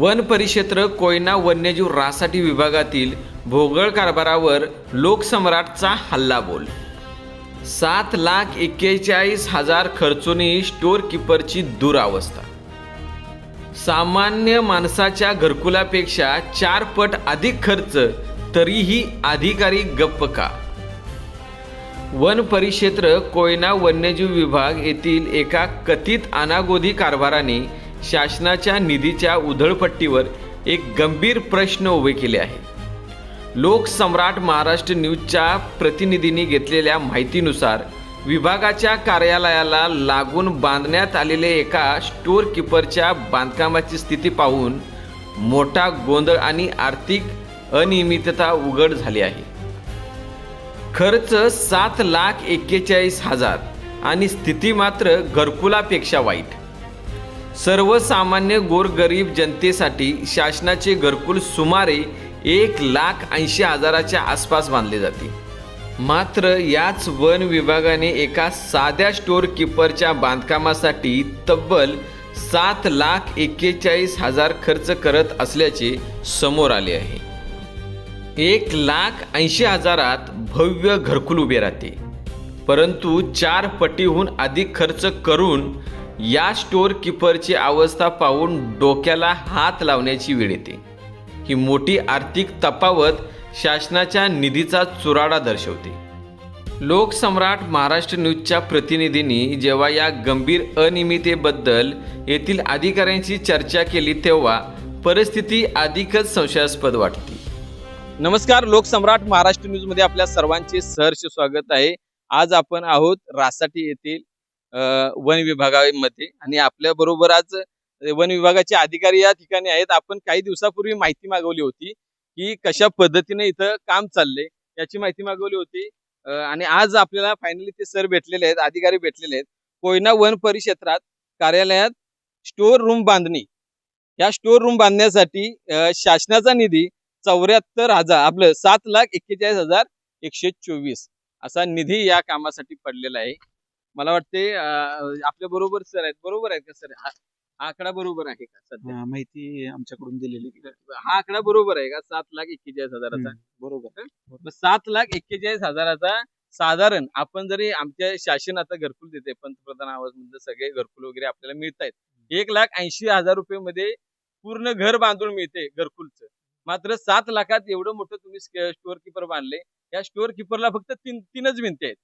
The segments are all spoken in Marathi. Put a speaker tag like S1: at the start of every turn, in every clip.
S1: वन परिक्षेत्र कोयना वन्यजीव रासाठी विभागातील भोगळ कारभारावर लोकसम्राटचा हल्लाबोल. सात लाख एक्केचाळीस हजार खर्चुनी स्टोअर किपरची दुरावस्था. सामान्य माणसाच्या घरकुलापेक्षा चार पट अधिक खर्च तरीही अधिकारी गप्प का? वन परिक्षेत्र कोयना वन्यजीव विभाग येथील एका कथित अनागोधी कारभाराने शासनाच्या निधीच्या उधळपट्टीवर एक गंभीर प्रश्न उभे केले आहे लोकसम्राट महाराष्ट्र न्यूजच्या प्रतिनिधींनी घेतलेल्या माहितीनुसार विभागाच्या कार्यालयाला लागून बांधण्यात आलेले एका स्टोअर किपरच्या बांधकामाची स्थिती पाहून मोठा गोंधळ आणि आर्थिक अनियमितता उघड झाली आहे. खर्च सात लाख एक्केचाळीस हजार आणि स्थिती मात्र घरकुलापेक्षा वाईट. सर्वसामान्य गोरगरीब जनतेसाठी शासनाचे घरकुल सुमारे एक लाख ऐंशी हजाराच्या आसपास बांधले जाते. मात्र याच वन विभागाने एका साध्या स्टोर किपरच्या बांधकामासाठी तब्बल सात लाख एक्केचाळीस हजार खर्च करत असल्याचे समोर आले आहे. एक लाख ऐंशी हजारात भव्य घरकुल उभे राहते. परंतु चार पटीहून अधिक खर्च करून या स्टोअर किपरची अवस्था पाहून डोक्याला हात लावण्याची वेळ येते. ही मोठी आर्थिक तफावत शासनाच्या निधीचा चुराडा दर्शवते. लोकसम्राट महाराष्ट्र न्यूजच्या प्रतिनिधींनी जेव्हा या गंभीर अनियमितेबद्दल येथील अधिकाऱ्यांशी चर्चा केली तेव्हा परिस्थिती अधिकच संशयास्पद वाटते नमस्कार लोकसम्राट महाराष्ट्र न्यूजमध्ये आपल्या सर्वांचे सहर्ष स्वागत आहे. आज आपण आहोत रासाटी येथील वन विभागामध्ये आणि आपल्या बरोबर आज वन विभागाचे अधिकारी या ठिकाणी आहेत. आपण काही दिवसापूर्वी माहिती मागवली होती की कशा पद्धतीने इथं काम चाललंय याची माहिती मागवली होती. आणि आज आपल्याला फायनली ते सर भेटलेले आहेत अधिकारी भेटलेले आहेत. कोयना वन परिक्षेत्रात कार्यालयात स्टोअर रूम बांधणी. या स्टोअर रूम बांधण्यासाठी शासनाचा निधी चौऱ्याहत्तर हजार आपलं सात लाख एक्केचाळीस हजार एकशे चोवीस असा निधी या कामासाठी पडलेला आहे. मला वाटते आपल्या बरोबर सर आहेत. बरोबर आहे का सर? हा हा आकडा बरोबर आहे का सध्या?
S2: हा, माहिती आमच्याकडून दिलेली.
S1: हा आकडा बरोबर आहे का? सात लाख एक्केचाळीस हजाराचा.
S2: हम्म, बरोबर.
S1: मग सात लाख एक्केचाळीस हजाराचा साधारण आपण जरी आमच्या शासन आता घरकुल देते पंतप्रधान आवाजमध्ये सगळे घरकुल वगैरे आपल्याला मिळत आहेत एक लाख ऐंशी हजार रुपये मध्ये पूर्ण घर बांधून मिळते घरकुलचं. मात्र सात लाखात एवढं मोठं तुम्ही स्टोअर किपर बांधले. या स्टोअर किपरला फक्त तीन तीनच भिंती आहेत.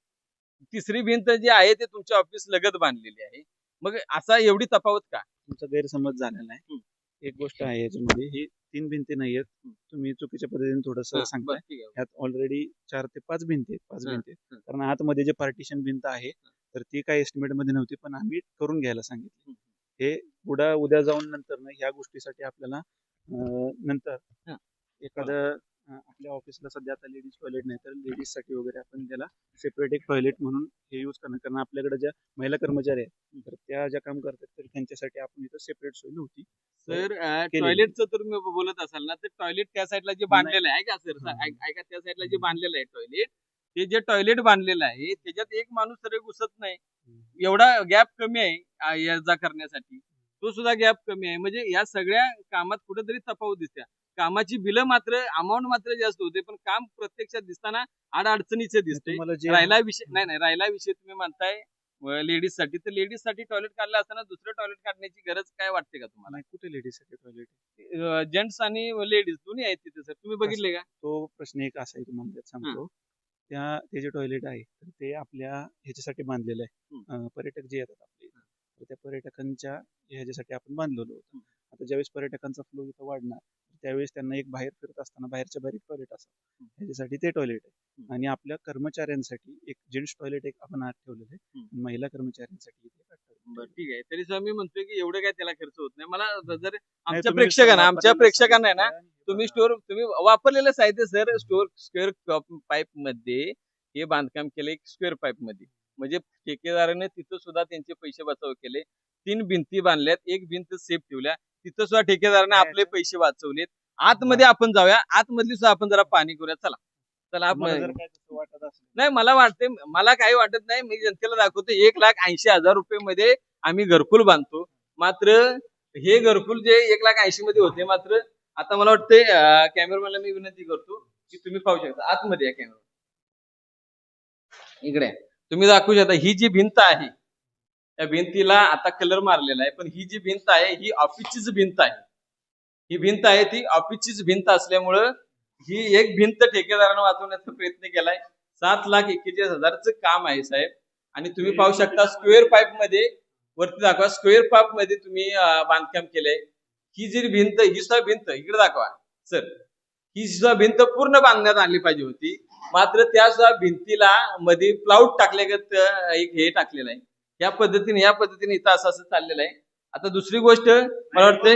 S1: तिसरी भिंत जी आहे ते तुमच्या ऑफिस लगत बांधलेली आहे. मग असा एवढी तफावत का?
S2: तुमचा गैरसमज झालेला आहे. एक गोष्ट आहे याच्यामध्ये ही तीन भिंती नाहीयेत तुम्ही चुकीच्या पद्धतीने थोडस सांगताय. ह्यात ऑलरेडी चार ते पाच भिंती आहेत पाच भिंती आहेत. कारण आतमध्ये जे पार्टिशन भिंत आहे तर ती काही एस्टिमेटमध्ये नव्हती पण आम्ही करून घ्यायला सांगितली. हे उद्या उद्या जाऊन नंतर ना ह्या गोष्टीसाठी आपल्याला नंतर. एखादं आपल्या ऑफिसला सध्या आता लेडीज टॉयलेट नाही तर लेडीजसाठी वगैरे आपण त्याला सेपरेट एक टॉयलेट म्हणून हे यूज करणार. कारण आपल्याकडे ज्या महिला कर्मचारी आहेत तर त्या ज्या काम करतात तर त्यांच्यासाठी आपण इथं सेपरेट सोय नव्हती.
S1: सर. टॉयलेटचं तर तुम्ही बोलत असाल ना तर टॉयलेट त्या साईडला जे बांधलेलं आहे का सर. ऐका त्या साईडला जे बांधलेलं आहे टॉयलेट ते जे टॉयलेट बांधलेलं आहे त्याच्यात एक माणूस सरळ घुसत नाही. एवढा गॅप कमी आहे जा करण्यासाठी. तो सुद्धा गॅप कमी आहे. म्हणजे या सगळ्या कामात कुठेतरी तफावत दिसत्या कामाची बिलं मात्र अमाऊंट मात्र जास्त होते पण काम प्रत्यक्षात दिसताना आड अडचणीचे दिसते राहिला विषय नाही नाही राहिला विषय तुम्ही म्हणताय लेडीजसाठी तर लेडीजसाठी टॉयलेट काढलं असताना दुसरं टॉयलेट काढण्याची गरज काय वाटते का तुम्हाला?
S2: नाही, कुठे लेडीजसाठी टॉयलेट
S1: जेंट्स आणि लेडीज दोन्ही आहेत तिथे सर तुम्ही बघितले का?
S2: तो प्रश्न एक असा आहे तुम्हाला सांगतो. त्या ते जे टॉयलेट आहे तर ते आपल्या ह्याच्यासाठी बांधलेलं आहे. पर्यटक जे येतात आपले. त्या पर्यटकांच्या ह्याच्यासाठी आपण बांधलेलं होतं. आता ज्यावेळेस पर्यटकांचा फ्लो इथं वाढणार त्यावेळेस त्यांना एक बाहेर फिरत असताना बाहेरच्या बाहेर टॉयलेट असतं ह्याच्यासाठी ते टॉयलेट आहे. आणि आपल्या कर्मचाऱ्यांसाठी एक जेंट्स टॉयलेट एक आपण आत ठेवलेलं आहे. महिला कर्मचाऱ्यांसाठी.
S1: ठीक आहे. तरी मी म्हणतोय की एवढं काय त्याला खर्च होत नाही. मला जर आमच्या प्रेक्षकांना आमच्या प्रेक्षकांना आहे ना तुम्ही
S2: बघा.
S1: स्टोअर तुम्ही वापरलेलं साहित्य सर स्टोअर स्क्वेअर पाईपमध्ये हे बांधकाम केले स्क्वेअर पाईपमध्ये. म्हणजे ठेकेदाराने तिथं सुद्धा त्यांचे पैसे बचाव केले. तीन भिंती बांधल्यात. एक भिंत सेफ ठेवल्या. तिथं सुद्धा ठेकेदाराने आपले. पैसे वाचवलेत. आतमध्ये आपण जाऊया. आतमधली सुद्धा आपण जरा पाणी करूया. चला. चला नाही मला वाटते मला काही वाटत नाही. मी जनतेला दाखवतो एक लाख ऐंशी हजार रुपये मध्ये आम्ही घरकुल बांधतो. मात्र हे घरकुल जे एक लाख ऐंशी मध्ये होते मात्र आता मला वाटते कॅमेरामॅनला मी विनंती करतो की तुम्ही पाहू शकता. आतमध्ये या कॅमेरा इकडे तुम्ही दाखवू शकता ही जी भिंत आहे या भिंतीला आता कलर मारलेला आहे. पण ही जी भिंत आहे ही ऑफिसचीच भिंत आहे ही भिंत आहे ती ऑफिसचीच भिंत असल्यामुळं ही एक भिंत ठेकेदारानं वाचवण्याचा प्रयत्न केलाय. सात लाख एक्केचाळीस हजारचं काम आहे साहेब. आणि तुम्ही पाहू शकता स्क्वेअर पाईपमध्ये वरती दाखवा स्क्वेअर पाईपमध्ये तुम्ही बांधकाम केलंय. ही जी भिंत ही सुद्धा भिंत इकडे दाखवा सर. ही सुद्धा भिंत पूर्ण बांधण्यात आली पाहिजे होती. मात्र त्या सुद्धा भिंतीला मध्ये प्लाऊड टाकल्यागत एक हे टाकलेलं आहे. या पद्धतीने या पद्धतीने इथं असं असं चाललेलं आहे. आता दुसरी गोष्ट मला वाटते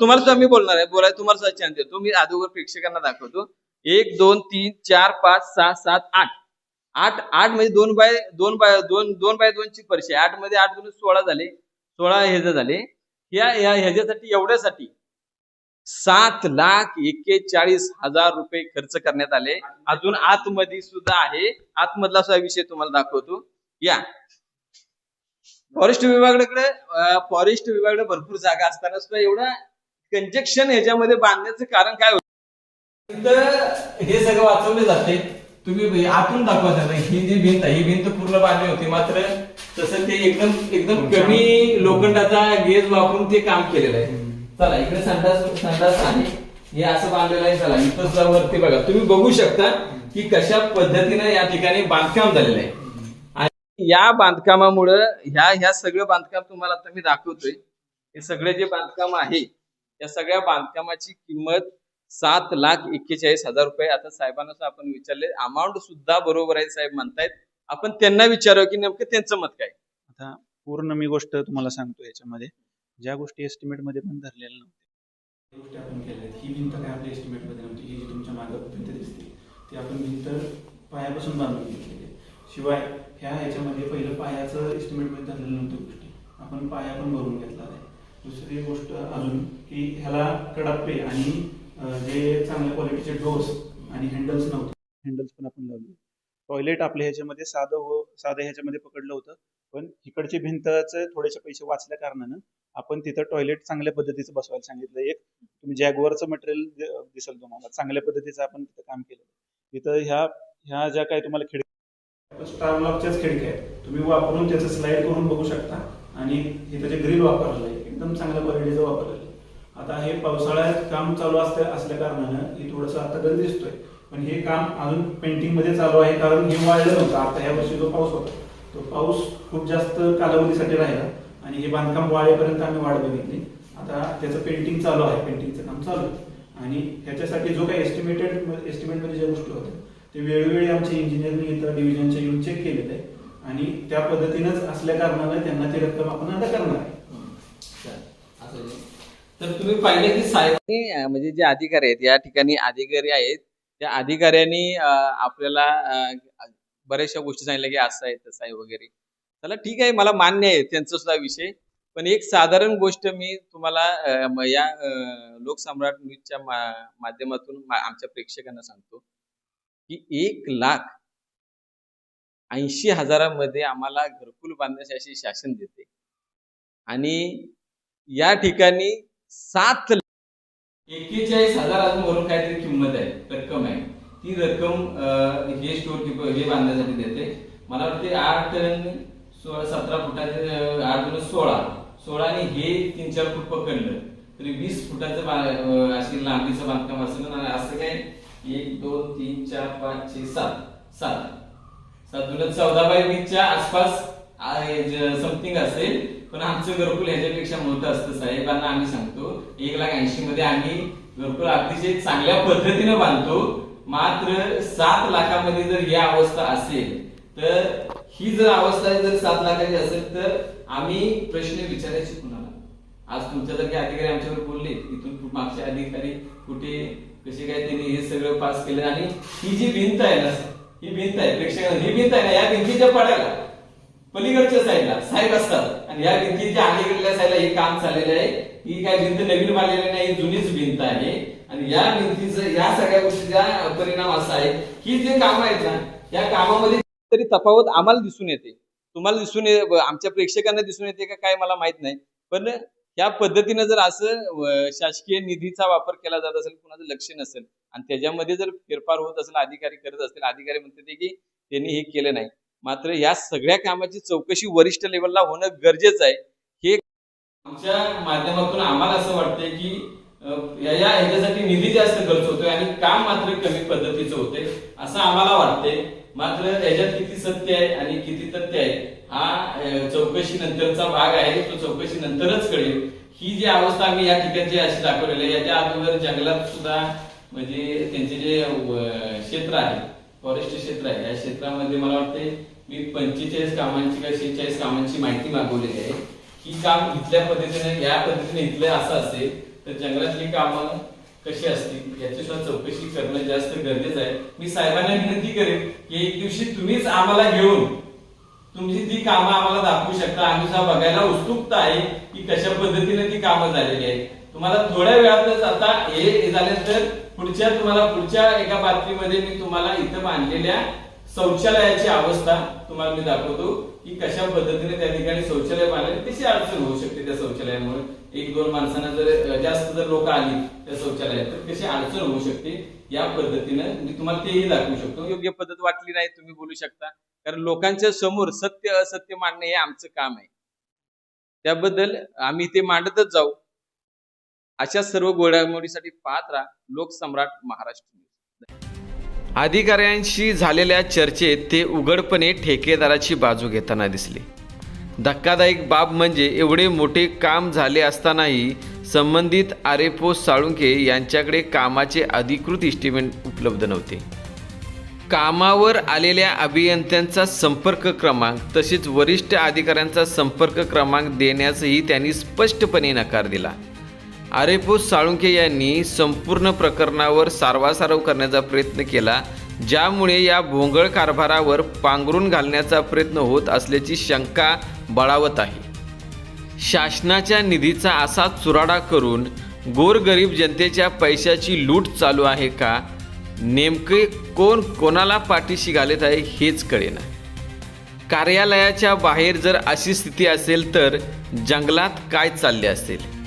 S1: तुम्हाला सुद्धा मी बोलणार आहे. बोलाय तुम्हाला सुद्धा चान्स देतो. मी अगोदर प्रेक्षकांना दाखवतो. एक दोन तीन चार पाच सहा सात आठ. आठ आठ म्हणजे दोन बाय दोन बाय दोन दोन बाय दोनची आहे आठमध्ये आठ दोन सोळा झाले. सोळा ह्याचे झाले या या ह्याच्यासाठी एवढ्यासाठी सात लाख एक्केचाळीस हजार रुपये खर्च करण्यात आले. अजून आतमध्ये सुद्धा आहे. आतमधला सुद्धा विषय तुम्हाला दाखवतो. या. फॉरेस्ट विभागाकडे फॉरेस्ट विभागाकडे भरपूर जागा असताना सुद्धा एवढा कंजेक्शन ह्याच्यामध्ये बांधण्याचं कारण काय होतं?
S3: हे सगळं वाचवले जाते. तुम्ही आतून दाखवा त्यांना ही जी भिंत आहे ही भिंत पूर्ण बांधली होती. मात्र तसं ते एकदम एकदम कमी लोखंडाचा गेज वापरून ते काम केलेलं आहे. चला इकडे संडास संडास आहे. हे असं बांधलेलं आहे. चला इथं वरती बघा. तुम्ही बघू शकता की कशा पद्धतीने या ठिकाणी बांधकाम झालेलं आहे.
S1: या बांधकामामुळं ह्या ह्या सगळं बांधकाम तुम्हाला आता मी दाखवतोय. हे सगळे जे बांधकाम आहे या सगळ्या बांधकामाची किंमत सात लाख एक्केचाळीस हजार रुपये. आता साहेबांना आपण विचारले अमाऊंट सुद्धा बरोबर आहे साहेब म्हणतायत. आपण त्यांना विचारावं की नेमकं त्यांचं मत काय?
S4: आता पूर्ण मी गोष्ट तुम्हाला सांगतो याच्यामध्ये. ज्या गोष्टी एस्टिमेटमध्ये पण धरलेल्या नव्हत्या.
S2: गोष्टी आपण केल्या आहेत ही भिंत काय आपल्या एस्टिमेटमध्ये नव्हती ही जी तुमच्या मागं भिंत दिसते ती आपण भिंत पायापासून बांधून घेतलेली शिवाय ह्या ह्याच्यामध्ये पहिलं पायाचं एस्टिमेटमध्ये धरलेलं नव्हतं गोष्टी. आपण पाया पण भरून घेतला आहे. दुसरी गोष्ट अजून की ह्याला कडाप्पे आणि जे चांगल्या क्वालिटीचे डोर्स आणि हँडल्स नव्हते.
S4: हँडल्स पण आपण लावले. टॉयलेट आपल्या ह्याच्यामध्ये साधं हो साधं ह्याच्यामध्ये पकडलं होतं. पण इकडची भिंतचे थोडेसे पैसे वाचल्या कारणानं आपण तिथं टॉयलेट चांगल्या पद्धतीचं बसवायला सांगितलं. एक तुम्ही जॅगवरचं मटेरियल दिसेल तुम्हाला. चांगल्या पद्धतीचं आपण तिथं काम केलं तिथं ह्या ह्या ज्या काही तुम्हाला खिडकी
S2: स्टारलॉकच्याच खिडक्या आहेत. तुम्ही वापरून त्याचं स्लाइड करून बघू शकता. आणि हे त्याचे ग्रिल वापरलेलं आहे. एकदम चांगल्या क्वालिटीचं वापरलेलं आहे. आता हे पावसाळ्यात काम चालू असते असल्या कारणानं हे थोडंसं आता गंज दिसतोय. पण हे काम अजून पेंटिंगमध्ये चालू आहे. कारण हे वाळलं नव्हतं. आता ह्या वर्षी जो पाऊस होता. तो पाऊस खूप जास्त कालावधीसाठी राहिला. आणि हे बांधकाम वाळेपर्यंत आम्ही वाढ बघितली. आता त्याचं पेंटिंग चालू आहे. पेंटिंगचं काम चालू आहे. आणि ह्याच्यासाठी जो काही एस्टिमेटेड एस्टिमेटमध्ये ज्या गोष्टी होत्या ते वेळोवेळी आमचे इंजिनियरनी इतर डिव्हिजनचे येऊन चेक केलेले आहे आणि त्या पद्धतीनंच असल्या कारणानं त्यांना ती रक्कम आपण अदा करणार आहे.
S3: असं आहे. तर तुम्ही पाहिले की साहेब
S1: आणि, अं, म्हणजे जे अधिकारी आहेत या ठिकाणी अधिकारी आहेत. त्या अधिकाऱ्यांनी आपल्याला बऱ्याचशा गोष्टी सांगितल्या की असं आहे तसं आहे वगैरे. चला ठीक आहे मला मान्य आहे त्यांचा सुद्धा विषय. पण एक साधारण गोष्ट मी तुम्हाला या लोकसम्राट न्यूजच्या माध्यमातून आमच्या प्रेक्षकांना सांगतो. की एक लाख ऐंशी हजारामध्ये आम्हाला घरकुल बांधण्यासाठी शासन देते. आणि या ठिकाणी सात
S3: एक्केचाळीस हजार काहीतरी किंमत आहे रक्कम आहे. ती रक्कम हे स्टोर किपर हे बांधण्यासाठी देते. मला वाटते आठ सोळा सतरा फुटाचे आठ दोन सोळा. सोळा आणि हे तीन चार फूट पकडलं. तरी वीस फुटाचं अशी लांबीचं बांधकाम असेल असं काय एक दोन तीन चार पाच छे सात. सात. सात दोन चौदा बाय वीसच्या आसपास समथिंग असेल. पण आमचं घरकुल ह्याच्यापेक्षा मोठं असतं साहेबांना आम्ही सांगतो एक लाख ऐंशी मध्ये आम्ही घरकुल अतिशय चांगल्या पद्धतीने बांधतो. मात्र सात लाखामध्ये जर ही अवस्था असेल तर ही जर अवस्था जर सात लाखाची असेल तर आम्ही प्रश्न विचारायचे कुणाला? आज तुमच्यासारखे अधिकारी आमच्यावर बोलले इथून मागचे अधिकारी कुठे कशी काय त्यांनी हे सगळं पास केलं आणि ही जी भिंत आहे ना ही भिंत आहे प्रेक्षकांना ही भिंत आहे ना या भिंतीच्या पडायला पलीकडच्या साईडला साहेब असतात. आणि या भिंतीच्या अलीकडल्या साईडला हे काम चाललेलं आहे. ही काय भिंत नवीन बांधलेली नाही ही जुनीच भिंत आहे. आणि या भिंतीचं या सगळ्या गोष्टीचा परिणाम असा आहे की जे काम आहेत ना या कामामध्ये
S1: तरी तफावत आम्हाला दिसून येते. तुम्हाला दिसून आमच्या प्रेक्षकांना दिसून येते का काय मला माहीत नाही. पण
S5: या पद्धतीनं जर असं शासकीय निधीचा वापर केला जात असेल कुणाचं लक्ष नसेल आणि त्याच्यामध्ये जर फेरफार होत असेल अधिकारी करत असतील अधिकारी म्हणते की त्यांनी हे केलं नाही. मात्र या सगळ्या कामाची चौकशी वरिष्ठ लेवलला होणं गरजेचं आहे. हे
S1: आमच्या माध्यमातून आम्हाला असं वाटतंय की या ह्याच्यासाठी निधी जास्त खर्च होतोय आणि काम मात्र कमी पद्धतीचं होतंय असं आम्हाला वाटतंय. मात्र याच्यात किती सत्य आहे आणि किती तथ्य आहे हा चौकशी नंतरचा भाग आहे तो चौकशी नंतरच कळेल. ही जी अवस्था आम्ही या ठिकाणची अशी दाखवलेली आहे याच्या अगोदर जंगलात सुद्धा म्हणजे त्यांचे जे क्षेत्र आहे फॉरेस्ट क्षेत्र आहे या क्षेत्रामध्ये मला वाटते मी पंचेचाळीस कामांची का शेहेचाळीस कामांची माहिती मागवलेली आहे. ही काम इथल्या पद्धतीने या पद्धतीने इथलं असं असेल तर जंगलातली कामं कशी असतील याची सुद्धा चौकशी करणं जास्त गरजेचं आहे. मी साहेबांना विनंती करेन की एक दिवशी तुम्हीच आम्हाला घेऊन तुमची ती कामं आम्हाला दाखवू शकता. आम्ही सुद्धा बघायला उत्सुकता आहे की कशा पद्धतीने ती कामं झालेली आहेत. तुम्हाला थोड्या वेळातच आता हे झाल्यानंतर पुढच्या तुम्हाला पुढच्या एका बातमीमध्ये मी तुम्हाला इथं बांधलेल्या शौचालयाची अवस्था तुम्हाला मी दाखवतो की कशा पद्धतीने त्या ठिकाणी शौचालय बांधले कशी अडचण होऊ शकते त्या शौचालयामुळे. एक दोन माणसांना जर जास्त जर लोक आली त्या शौचालयात तर कशी अडचण होऊ शकते. या पद्धतीनं मी तुम्हाला तेही दाखवू शकतो.
S5: योग्य पद्धत वाटली नाही तुम्ही बोलू शकता. कारण लोकांच्या समोर सत्य असत्य मांडणे हे आमचं काम आहे. त्याबद्दल आम्ही ते मांडतच जाऊ. अशा सर्व घोडामोडीसाठी पात्र लोकसम्राट महाराष्ट्र
S1: अधिकाऱ्यांशी झालेल्या चर्चेत ते उघडपणे ठेकेदाराची बाजू घेताना दिसले. धक्कादायक बाब म्हणजे एवढे मोठे काम झाले असतानाही संबंधित आरेपो साळुंके यांच्याकडे कामाचे अधिकृत इस्टिमेंट उपलब्ध नव्हते. कामावर आलेल्या अभियंत्यांचा संपर्क क्रमांक तसेच वरिष्ठ अधिकाऱ्यांचा संपर्क क्रमांक देण्यासही त्यांनी स्पष्टपणे नकार दिला. आरेपूस साळुंके यांनी संपूर्ण प्रकरणावर सारवासारव करण्याचा प्रयत्न केला ज्यामुळे या भोंगळ कारभारावर पांघरून घालण्याचा प्रयत्न होत असल्याची शंका बळावत आहे. शासनाच्या निधीचा असा चुराडा करून गोरगरीब जनतेच्या पैशाची लूट चालू आहे का? नेमके कोण कोणाला पाठीशी घालत आहे हेच कळेना. कार्यालयाच्या बाहेर जर अशी स्थिती असेल तर जंगलात काय चालले असेल?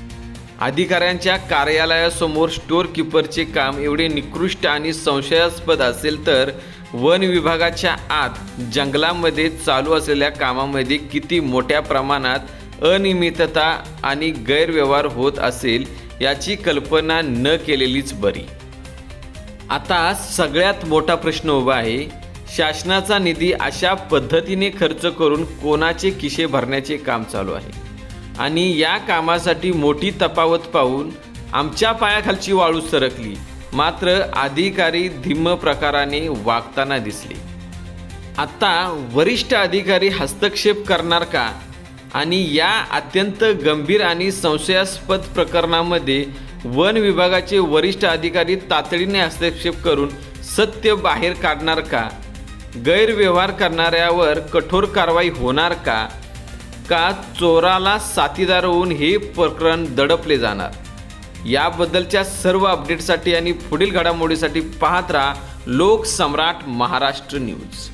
S1: अधिकाऱ्यांच्या कार्यालयासमोर स्टोअर किपरचे काम एवढे निकृष्ट आणि संशयास्पद असेल तर वन विभागाच्या आत जंगलामध्ये चालू असलेल्या कामामध्ये किती मोठ्या प्रमाणात अनियमितता आणि गैरव्यवहार होत असेल याची कल्पना न केलेलीच बरी. आता सगळ्यात मोठा प्रश्न उभा आहे शासनाचा निधी अशा पद्धतीने खर्च करून कोणाचे किशे भरण्याचे काम चालू आहे? आणि या कामासाठी मोठी तफावत पाहून आमच्या पायाखालची वाळू सरकली. मात्र अधिकारी धिम्म प्रकाराने वागताना दिसले. आता वरिष्ठ अधिकारी हस्तक्षेप करणार का? आणि या अत्यंत गंभीर आणि संशयास्पद प्रकरणामध्ये वन विभागाचे वरिष्ठ अधिकारी तातडीने हस्तक्षेप करून सत्य बाहेर काढणार का? गैरव्यवहार करणाऱ्यावर कठोर कारवाई होणार का? का चोराला साथीदार होऊन हे प्रकरण दडपले जाणार. याबद्दलच्या सर्व अपडेटसाठी आणि पुढील घडामोडीसाठी पाहत राहा लोकसम्राट महाराष्ट्र न्यूज.